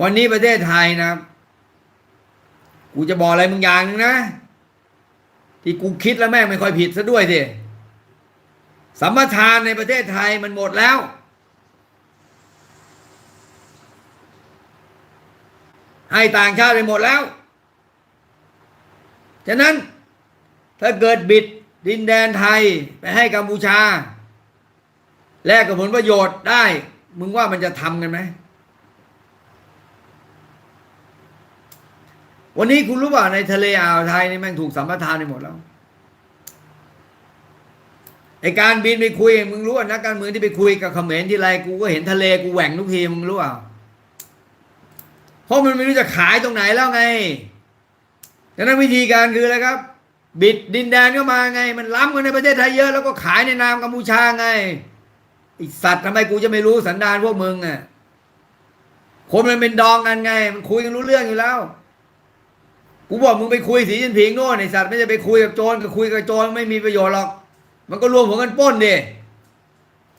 วันนี้ประเทศไทยนะ กูจะบอกอะไรมึงอย่างหนึงนะ ที่กูคิดแล้วแม่งไม่ค่อยผิดซะด้วยสิสัมปทานในประเทศไทยมันหมดแล้ว ให้ต่างชาติไปหมดแล้ว ฉะนั้นถ้าเกิดบิดดินแดนไทยไปให้กัมพูชา แลกกับผลประโยชน์ได้ มึงว่ามันจะทำกันไหม วันนี้คุณรู้ป่ะในทะเลอ่าวไทยนี่แม่งถูกสัมปทานไปหมดแล้วไอการบินไปคุยมึงรู้ว่านักการเมืองที่ไปคุยกับเขมรที่ไรกูก็เห็นทะเลกูแหว่งทุกทีมึงรู้เปล่าเพราะมันไม่รู้จะขายตรงไหนแล้วไงดังนั้นวิธีการคืออะไรครับ บิดดินแดนเข้ามาไง มันล้ำกันในประเทศไทยเยอะแล้วก็ขายในนามกัมพูชาไงไอสัตว์ทำไมกูจะไม่รู้สันดานพวกมึงอะคนมันเป็นดองกันไง มันคุยกันรู้เรื่องอยู่แล้ว กูบอกมึงไปคุยสีจินผิงโน่นไอสัตว์ไม่ใช่ไปคุยกับโจรก็คุยกับโจรไม่มีประโยชน์หรอก มันก็รวมหัวกันป้นดิ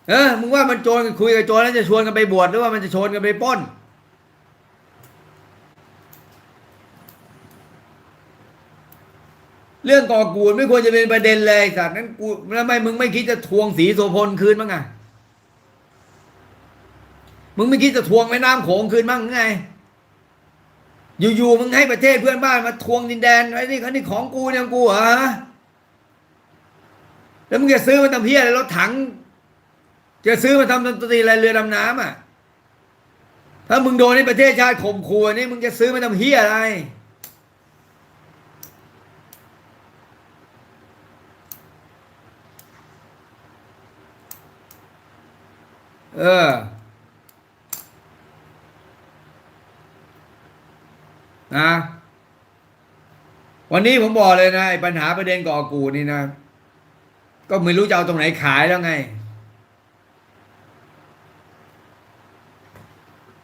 เออมึงว่ามันโจรกันคุยกับโจรแล้วจะชวนกันไปบวชหรือว่ามันจะชวนกันไปป้นเรื่องก่อกูดไม่ควรจะเป็นประเด็นเลยสัตว์นั้นกูแล้วทำไมมึงไม่คิดจะทวงสีโสพลคืนบ้างอะมึงไม่คิดจะทวงแม่น้ำโขงคืนบ้างไง อยู่ๆมึงให้ประเทศเพื่อนบ้านมาทวงดินแดนไอ้นี่เขานี่ของกูเนี่ยงกูเหรอแล้วมึงจะซื้อมาทำเพี้ยอะไรรถถัง จะซื้อมาทำดนตรีอะไรเรือดำน้ำอะถ้ามึงโดนในประเทศชาติข่มขู่อันนี่มึงจะซื้อมาทำเพี้ยอะไรเออ นะ วันนี้ผมบอกเลยนะปัญหาประเด็นก่อกูนี่นะ ก็ไม่รู้จะเอาตรงไหนขายแล้วไง